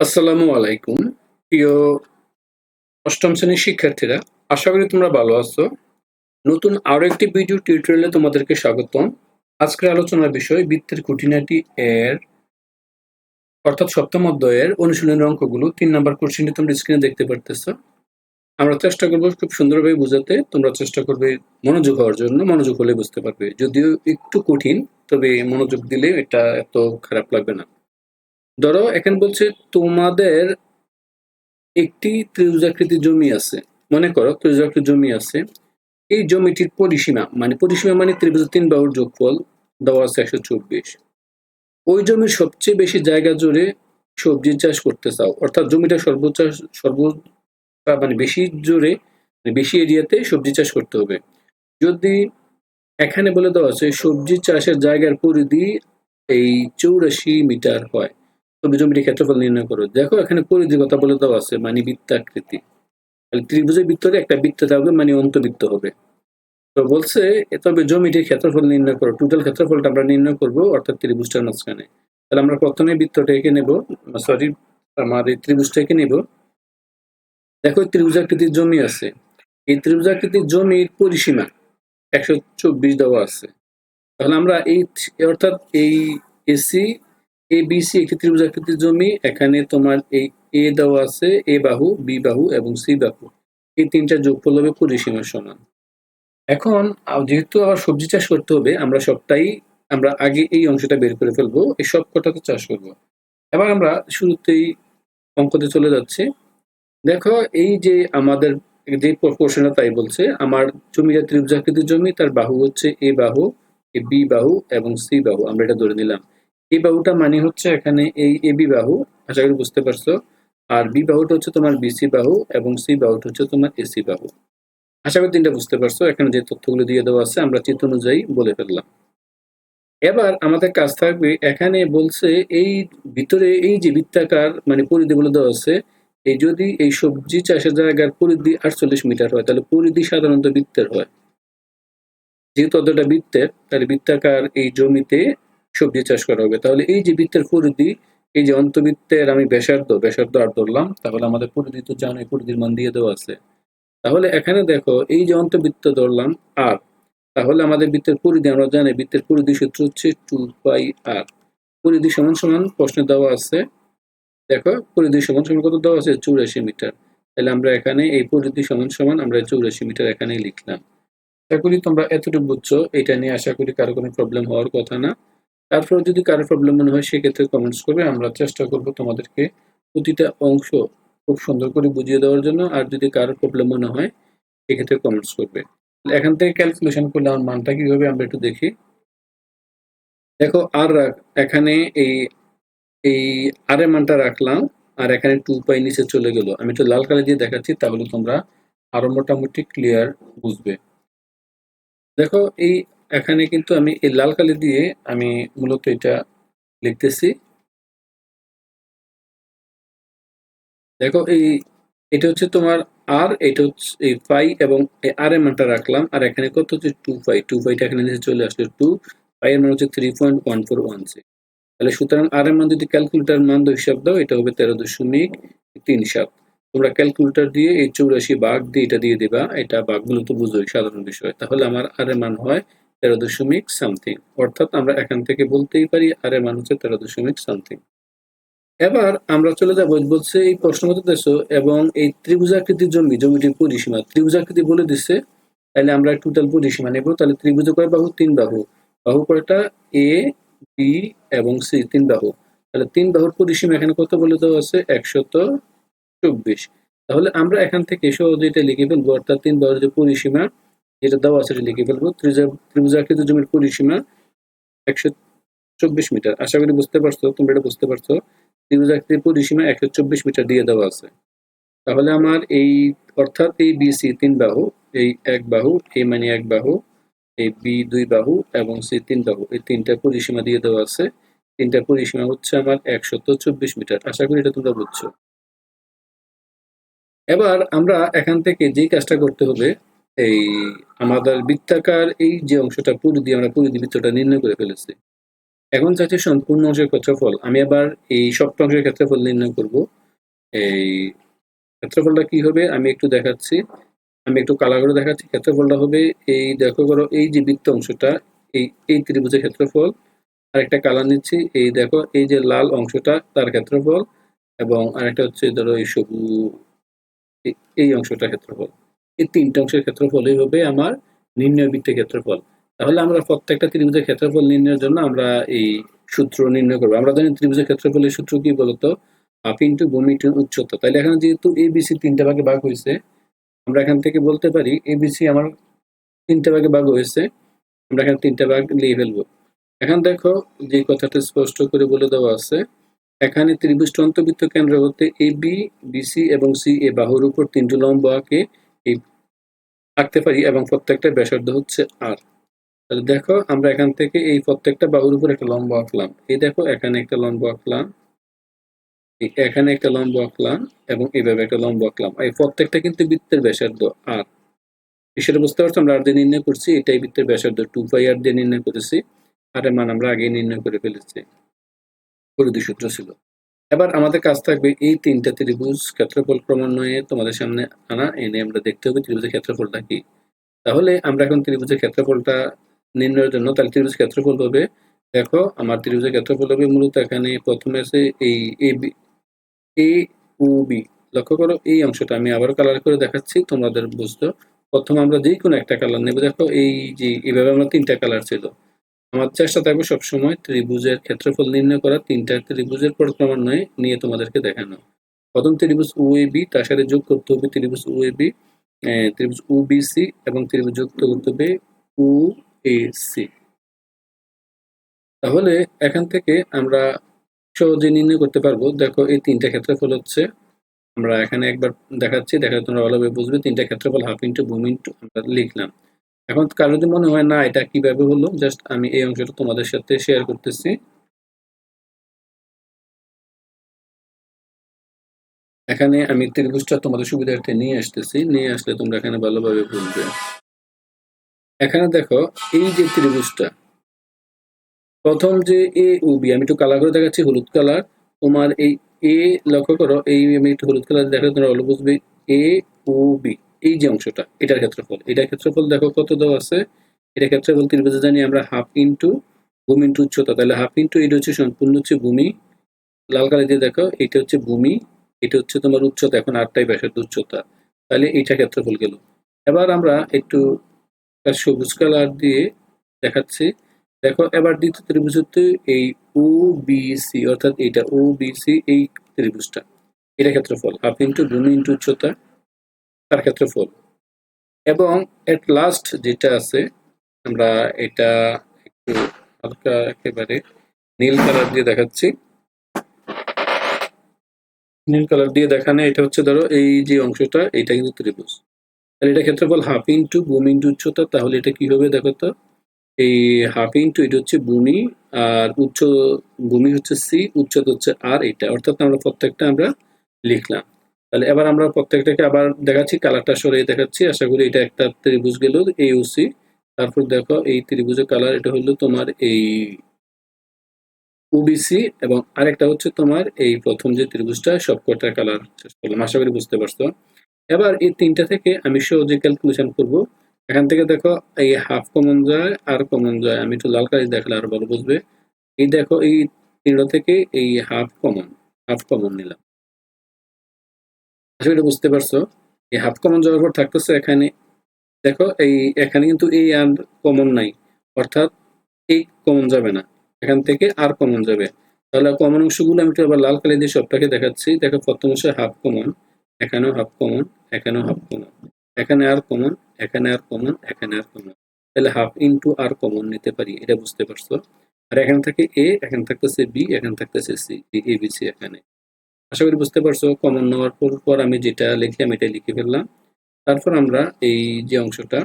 আসসালামু আলাইকুম। প্রিয় অষ্টম শ্রেণির শিক্ষার্থীরা, আশা করি তোমরা ভালো আছো। নতুন আরও একটি ভিডিও টিউটোরিয়ালে তোমাদেরকে স্বাগতম। আজকের আলোচনার বিষয় বৃত্তের খুঁটিনাটি এর, অর্থাৎ সপ্তম অধ্যায়ের অনুশীলনের অঙ্কগুলো। তিন নাম্বার কোশ্চেনটি তোমরা স্ক্রিনে দেখতে পারতেছো। আমরা চেষ্টা করব খুব সুন্দরভাবে বোঝাতে। তোমরা চেষ্টা করবে মনোযোগ হওয়ার জন্য। মনোযোগ হলে বুঝতে পারবে। যদিও একটু কঠিন, তবে মনোযোগ দিলে এটা এত খারাপ লাগবে না। ধরো, এখানে বলছে তোমাদের একটি ত্রিভুজাকৃতি জমি আছে। মনে করো, ত্রিভুজাকৃতি জমি আছে। এই জমিটির পরিসীমা মানে পরিসীমা মানে ত্রিভুজ তিন বাহুর যোগফল, দেওয়া আছে একশো চব্বিশ। ওই জমির সবচেয়ে বেশি জায়গা জুড়ে সবজি চাষ করতে চাও, অর্থাৎ জমিটা সর্বোচ্চ সর্ব মানে বেশি জোরে মানে বেশি এরিয়াতে সবজি চাষ করতে হবে। যদি এখানে বলে দেওয়া আছে, সবজি চাষের জায়গার পরিধি এই চৌরাশি মিটার হয়। তবে জমিটির ক্ষেত্রফল নির্ণয় করো। দেখো, এখানে পরিধির কথা বলে দেওয়া আছে মানে বৃত্তাকৃতি। তাহলে ত্রিভুজের বৃত্তরে একটা বৃত্ত থাকবে মানে অন্তবৃত্ত হবে। তো বলছে তবে জমিটির ক্ষেত্রফল নির্ণয় করো। টোটাল ক্ষেত্রফলটা আমরা নির্ণয় করব, অর্থাৎ ত্রিভুজটার মাঝখানে। তাহলে আমরা প্রথমে বৃত্তটা এঁকে নেব। সরি আমার এই ত্রিভুজটা এঁকে নেব। দেখো ত্রিভুজাকৃতির জমি আছে। এই ত্রিভুজাকৃতির জমির পরিসীমা একশো চব্বিশ দেওয়া আছে। তাহলে আমরা এই অর্থাৎ এই এসি এ বি সি একটি ত্রিভুজাকৃতির জমি, এখানে তোমার এই এ দেওয়া আছে এ বাহু বি বাহু এবং সি বাহু। এই তিনটা যোগফল হবে পরিসীমার সমান। এখন যেহেতু আবার সবজি চাষ করতে হবে, আমরা সবটাই, আমরা আগে এই অংশটা বের করে ফেলব, এই সব কটা তো চাষ করব। এবার আমরা শুরুতেই অঙ্কতে চলে যাচ্ছি। দেখো, এই যে আমাদের যে প্রশ্নটা তাই বলছে, আমার জমিটা ত্রিভুজাকৃতির জমি, তার বাহু হচ্ছে এ বাহু, এ বি বাহু এবং সি বাহু, আমরা এটা ধরে নিলাম। এই বাহুটা মানে হচ্ছে এখানে এই এ বি বাহু, আশা করি বুঝতে পারছ। আর বি বাহুটা হচ্ছে তোমার বিসি বাহু এবং সি বাহুটা হচ্ছে তোমার এসি বাহু। আশা করি তিনটা বুঝতে পারছ, এখানে যে তথ্যগুলো দিয়ে দেওয়া আছে, আমরা চিত্র অনুযায়ী বলে ফেললাম। এবার আমাদের কাজ থাকবে, এখানে বলছে এই ভিতরে এই যে বৃত্তাকার মানে পরিধিগুলো দেওয়া আছে, এই যদি এই সবজি চাষের জায়গার পরিধি আটচল্লিশ মিটার হয়, তাহলে পরিধি সাধারণত বৃত্তের হয়। যেহেতু অতটা বৃত্তের, তাহলে বৃত্তাকার এই জমিতে সবজি চাষ করা হবে। তাহলে এই যে বৃত্তের পরিধি, এই যে অন্তবৃত্তের আমি ব্যাসার্ধ ব্যাসার্ধ আর ধরলাম, তাহলে আমাদের পরিধি তো জানো পরিধির মান দিয়ে দেওয়া আছে। তাহলে এখানে দেখো, এই যে অন্তবৃত্ত ধরলাম আর তাহলে আমাদের বৃত্তের পরিধি, আমরা জানি বৃত্তের পরিধি সূত্র হচ্ছে টু পাই আর পরিধি সমান সমান প্রশ্নে দেওয়া আছে। দেখো, পরিধি সমান সমান কত দেওয়া আছে? চৌরাশি মিটার। তাহলে আমরা এখানে এই পরিধি সমান সমান আমরা চৌরাশি মিটার এখানে লিখলাম। আশা করি তোমরা এতটুকু বুঝছ, এটা নিয়ে আশা করি কারও কোনো প্রবলেম হওয়ার কথা না। তারপর যদি কারও প্রবলেম মনে হয়, সেক্ষেত্রে কমেন্টস করবে আমরা চেষ্টা করব তোমাদেরকে প্রতিটা অংশ খুব সুন্দর করে বুঝিয়ে দেওয়ার জন্য। আর যদি কারও প্রবলেম মনে হয়, সেক্ষেত্রে কমেন্টস করবে। এখান থেকে ক্যালকুলেশন করলে আমার মানটা কি হবে আমরা একটু দেখি। দেখো, আর এখানে এই এই আর এর মানটা রাখলাম, আর এখানে টু পাই নিচে চলে গেল। আমি একটু লাল কালি দিয়ে দেখাচ্ছি, তাহলে তোমরা আরও মোটামুটি ক্লিয়ার বুঝবে। দেখো, এই এখানে কিন্তু আমি এই লাল কালি দিয়ে আমি মূলত এটা লিখতেছি। দেখো এই, এটা হচ্ছে তোমার আর এটা হচ্ছে এই ফাই এবং আর এর মানটা রাখলাম। আর এখানে কত হচ্ছে? টু ফাই টু ফাইটা এখানে নিচে চলে আসলো টু ফাই এর মান হচ্ছে three point one four one six তাহলে সুতরাং আর এর মান যদি ক্যালকুলেটার মান হিসাব দাও, এটা হবে তেরো দশমিক তিন সাত। তোমরা ক্যালকুলেটার দিয়ে এই চৌরাশি বাঘ দিয়ে এটা দিয়ে দিবা। এটা বাঘগুলো তো বুঝোই, সাধারণ বিষয়। তাহলে আমার আর এর মান হয় তেরো দশমিক সামথিং অর্থাৎ আমরা এখান থেকে বলতেই পারি আর এর হচ্ছে তেরো দশমিক সামথিং এবার আমরা চলে যাব, বলছে এই প্রশ্ন মতো দেশ এবং এই ত্রিভুজাকৃতির জমি জমিটির পরিসীমা, ত্রিভুজাকৃতি বলে দিচ্ছে, তাহলে আমরা টোটাল পরিসীমা নেব, তাহলে ত্রিভুজ কয় বাহু? তিন বাহু। বাহু কয়টা? এ বি এবং সি তিন বাহু। তাহলে তিন বাহুর পরিসীমা এখানে কত বলে দেওয়া আছে? একশত চব্বিশ। তাহলে আমরা এখান থেকে সহজে এটা লিখে ফেলব, অর্থাৎ তিন বাহুর যে পরিসীমা যেটা দেওয়া আছে লিখে ফেলব। ত্রিভুজাকৃত জমির পরিসীমা একশো চব্বিশ মিটার। আশা করি বুঝতে পারছ, তোমরা এটা বুঝতে পারছ। ত্রিভুজাকৃতির পরিসীমা একশো চব্বিশ মিটার দিয়ে দেওয়া আছে। তাহলে আমার এই, অর্থাৎ এই বিসি তিন বাহু, এই এক বাহু এই মানে এক বাহু, এই বি দুই বাহু এবং সি তিন বাহু, এই তিনটা পরিসীমা দিয়ে দেওয়া আছে। তিনটা পরিসীমা হচ্ছে আমার একশত চব্বিশ মিটার। আশা করি এটা তোমরা বুঝছ। এবার আমরা এখান থেকে যে কাজটা করতে হবে এই আমাদের বৃত্তাকার, এই যে অংশটা পরিধি আমরা পরিধি বৃত্তটা নির্ণয় করে ফেলেছি। এখন চাইছে সম্পূর্ণ অংশের ক্ষেত্রফল। আমি আবার এই সপ্ত অংশের ক্ষেত্রফল নির্ণয় করব। এই ক্ষেত্রফলটা কি হবে? আমি একটু দেখাচ্ছি। আমি একটু কালা করে দেখাচ্ছি। ক্ষেত্রফলটা হবে এই, দেখো করো, এই যে বৃত্ত অংশটা, এই এই ত্রিভুজের ক্ষেত্রফল। আর একটা কালার নিচ্ছি। এই দেখো, এই যে লাল অংশটা, তার ক্ষেত্রফল। এবং আরেকটা হচ্ছে ধরো এই সবু এই অংশটা ক্ষেত্রফল। এই তিনটা অংশের ক্ষেত্রফলই হবে আমার নির্ণয় বৃত্তের ক্ষেত্রফল। তাহলে আমরা প্রত্যেকটা ত্রিভুজের ক্ষেত্রফল নির্ণয়ের জন্য আমরা এই সূত্র নির্ণয় করব। আমরা জানি ত্রিভুজের ক্ষেত্রফলের সূত্র কি বলতো? হাফ ইন্টু ভূমি ইন্টু উচ্চতা। তাহলে এখানে যেহেতু এবিসি তিনটা ভাগে ভাগ হয়েছে, আমরা এখান থেকে বলতে পারি এ এবিসি আমার তিনটা ভাগে ভাগ হয়েছে, আমরা এখানে তিনটা ভাগ নিয়ে ফেলব। এখন দেখো যে কথাটা স্পষ্ট করে বলে দেওয়া আছে, এখানে ত্রিভুজ অন্তর্বৃত্ত কেন্দ্র হতে এ, বি বিসি এবং সি এ বাহুর উপর তিনটি লম্ব আঁকে আঁকতে পারি এবং প্রত্যেকটা ব্যাসার্ধ হচ্ছে আর তাহলে দেখো, আমরা এখান থেকে এই প্রত্যেকটা বাহুর উপর একটা লম্ব আঁকলাম। এই দেখো, এখানে একটা লম্ব আঁকলাম। এখানে একটা লম্ব আঁকলাম এবং এইভাবে একটা লম্ব আঁকলাম। এই প্রত্যেকটা কিন্তু বৃত্তের ব্যাসার্ধ আর বিষয়টা বুঝতে পারছ? আমরা আর দিয়ে নির্ণয় করছি, এটাই বৃত্তের ব্যাসার্ধ। টু পাই আর দিয়ে নির্ণয় করেছি। আর মান আমরা আগে নির্ণয় করে ফেলেছি। পরিধি সূত্র ছিল। এবার আমাদের কাজ থাকবে এই তিনটা ত্রিভুজ ক্ষেত্রফল ক্রমান্বয়ে তোমাদের সামনে আনা এনে আমরা দেখতে হবে ত্রিভুজের ক্ষেত্রফলটা কি। তাহলে আমরা এখন ত্রিভুজের ক্ষেত্রফলটা নির্ণয়ের জন্য, তাহলে ত্রিভুজ ক্ষেত্রফল হবে দেখো আমার ত্রিভুজের ক্ষেত্রফল হবে মূলত এখানে প্রথমে আছে এই A B A O B লক্ষ্য করো, এই অংশটা আমি আবার কালার করে দেখাচ্ছি, তোমাদের বুঝতো। প্রথম আমরা যে কোনো একটা কালার নেব, দেখো এই যে এইভাবে আমরা তিনটা কালার ছিল। আমার চেষ্টা থাকবে সবসময় ত্রিভুজের ক্ষেত্রফল নির্ণয় করা। তিনটা ত্রিভুজের পর ক্রমান্বয়ে নিয়ে তোমাদেরকে দেখানো। প্রথম ত্রিভুজ ও বি তার সাথে যোগ করতে হবে ত্রিভুজ ও বি ত্রিভুজ ও সি এবং ত্রিভুজ যুক্ত করতে হবে ও এ সি তাহলে এখান থেকে আমরা সহজে নির্ণয় করতে পারব। দেখো, এই তিনটা ক্ষেত্রফল হচ্ছে, আমরা এখানে একবার দেখাচ্ছি, দেখা তোমরা ভালোভাবে বুঝবে, তিনটা ক্ষেত্রফল হাফ ইন্টু ভূমি ইন্টু আমরা লিখলাম। এখন কারও যদি মনে হয়, না, এটা কীভাবে হলো? জাস্ট আমি এই অংশটা তোমাদের সাথে শেয়ার করতেছি। এখানে আমি ত্রিভুজটা তোমাদের সুবিধার্থে নিয়ে আসতেছি। নিয়ে আসলে তোমরা এখানে ভালোভাবে বুঝবে। এখানে দেখো, এই যে ত্রিভুজটা, প্রথম যে এ ও বি আমি একটু কালার করে দেখাচ্ছি, হলুদ কালার তোমার এই এ লক্ষ্য করো, এই আমি একটু হলুদ কালার দেখো তোমরা ভালো বুঝবে এ ও বি এই যে অংশটা, এটার ক্ষেত্রফল। এটার ক্ষেত্রফল দেখো কত দেওয়া আছে? এটা ক্ষেত্রফল ত্রিভুজে জানি আমরা হাফ ইন্টু ভূমি ইন্টু উচ্চতা। তাহলে হাফ ইন্টু এটা হচ্ছে সম্পূর্ণ হচ্ছে ভূমি। লাল কালার দিয়ে দেখো, এটা হচ্ছে ভূমি, এটা হচ্ছে তোমার উচ্চতা। এখন আটটাই ব্যাসার্ধ উচ্চতা। তাহলে এইটা ক্ষেত্রফল গেল। এবার আমরা একটু সবুজ কালার দিয়ে দেখাচ্ছি। দেখো, এবার দ্বিতীয় ত্রিভুজ হচ্ছে এই ও বি সি অর্থাৎ এইটা ও বি সি এই ত্রিভুজটা। এটা ক্ষেত্রফল হাফ ইন্টু ভূমি ইন্টু উচ্চতা। তার ক্ষেত্রফল এবং এট লাস্ট যেটা আছে, আমরা এটা একটু হালকা একেবারে নীল কালার দিয়ে দেখাচ্ছি। নীল কালার দিয়ে দেখানো, এটা হচ্ছে ধরো এই যে অংশটা, এটা কিন্তু ত্রিভুজ। তাহলে এটা ক্ষেত্রফল হাফ ইন্টু ভূমি ইন্টু উচ্চতা, তাহলে এটা কি হবে দেখো তো? এই হাফ ইন্টু এটা হচ্ছে ভূমি, আর উচ্চ, ভূমি হচ্ছে সি উচ্চতা হচ্ছে আর এটা। অর্থাৎ আমরা প্রত্যেকটা আমরা লিখলাম। তাহলে এবার আমরা প্রত্যেকটাকে আবার দেখাচ্ছি, কালারটা সরিয়ে দেখাচ্ছি। আশা করি এটা একটা ত্রিভুজ গেল, এই ও সি তারপর দেখো, এই ত্রিভুজের কালার, এটা হলো তোমার এই ওবিসি এবং আরেকটা হচ্ছে তোমার এই প্রথম যে ত্রিভুজটা, সবকটা কালার শেষ করলাম। আশা করি বুঝতে পারছ। এবার এই তিনটা থেকে আমি সহজে ক্যালকুলেশন করব। এখান থেকে দেখো, এই হাফ কমন যায়, আর কমন যায়। আমি একটু লাল কালি দেখলে আরও ভালো বুঝবে। এই দেখো, এই তিনটা থেকে এই হাফ কমন হাফ কমন নিলাম। করি বুঝতে পারছ, এই হাফ কমন যাওয়ার পর থাকতেছে এখানে। দেখো, এই, এখানে কিন্তু এই আর কমন নাই, অর্থাৎ এই কমন যাবে না। এখান থেকে আর কমন যাবে। তাহলে কমন অংশগুলো আমি একটু আবার লাল কালি দিয়ে সবটাকে দেখাচ্ছি। দেখো, প্রথম অংশে হাফ কমন এখানেও হাফ কমন এখানেও হাফ কমন এখানে আর কমন এখানে আর কমন এখানে আর কমন তাহলে হাফ ইন্টু আর কমন নিতে পারি, এটা বুঝতে পারছ। আর এখান থেকে এ এখানে থাকতেছে বি এখানে থাকতেছে সি এ বি সি এখানে। আশা করি বুঝতে পারছ কমন নেওয়ার পর পর আমি যেটা লিখি আমি এটা লিখে ফেললাম। তারপর আমরা এই যে অংশটা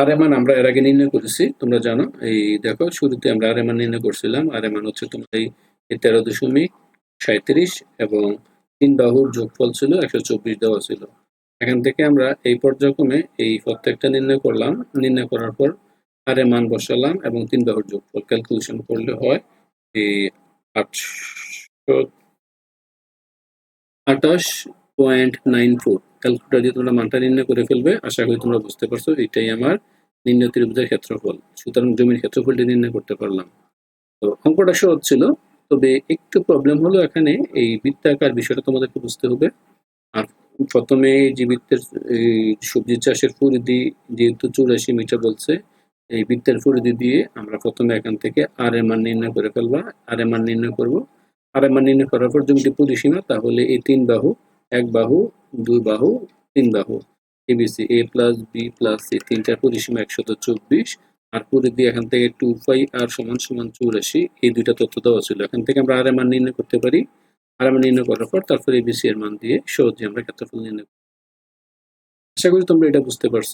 আর এমান আমরা এর আগে নির্ণয় করেছি, তোমরা জানো। এই দেখো, শুরুতে আমরা আর এমান নির্ণয় করছিলাম। আর এমান হচ্ছে তোমার এই তেরো দশমিক সাঁত্রিশ এবং তিন বাহুর যোগফল ছিল, একশো চব্বিশ দেওয়া ছিল। এখান থেকে আমরা এই পর্যায়ক্রমে এই প্রত্যেকটা নির্ণয় করলাম। নির্ণয় করার পর আর এর মান বসালাম এবং তিন বাহুর যোগফল ক্যালকুলেশন করলে হয়, এই আটশো আঠাশ পয়েন্ট নির্ণয় করে নির্ণয় ক্ষেত্রফল। সুতরাং জমির নির্ণয় করতে পারলাম। ছিল, তবে একটু প্রবলেম এখানে, এই বৃত্তাকার বিষয়টা তোমাদেরকে বুঝতে হবে। আর প্রথমে যে বৃত্তের সবজি চাষের পরিধি যেহেতু চুরাশি মিটার বলছে এই বৃত্তের পরিধি দিয়ে আমরা প্রথমে এখান থেকে আর এর মান নির্ণয় করে ফেলবা। আর এর মান নির্ণয় করব। আর এর মান নির্ণয় করার পর জমিটি পরিসীমা, তাহলে এই তিন বাহু, এক বাহু, দুই বাহু, তিন বাহু এ ABC A plus B plus C তিনটার পরিসীমা একশত চব্বিশ। আর পরিধি এখান থেকে টু পাই আর সমান সমান চুরাশি, এই দুইটা তথ্য দেওয়া ছিল। এখান থেকে আমরা আর এর মান নির্ণয় করতে পারি। আর আমরা নির্ণয় করার পর তারপরে এবিসি এর মান দিয়ে সহজে আমরা ক্ষেত্রফল নির্ণয়। আশা করি তোমরা এটা বুঝতে পারছ।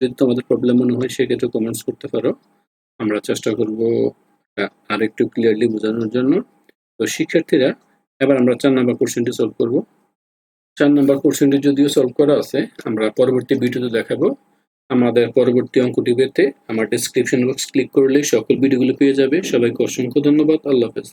যদি তোমাদের প্রবলেম মনে হয়, সেক্ষেত্রে কমেন্টস করতে পারো। আমরা চেষ্টা করব আর একটু ক্লিয়ারলি বোঝানোর জন্য। তো শিক্ষার্থীরা, এবার আমরা চার নাম্বার কোশ্চেনটি সলভ করব। চার নাম্বার কোশ্চেনটি যদিও সলভ করা আছে, আমরা পরবর্তী ভিডিওতে দেখাবো। আমাদের পরবর্তী অঙ্কটি পেতে আমার ডেসক্রিপশন বক্স ক্লিক করলে সকল ভিডিওগুলো পেয়ে যাবে। সবাইকে অসংখ্য ধন্যবাদ। আল্লাহ হাফেজ।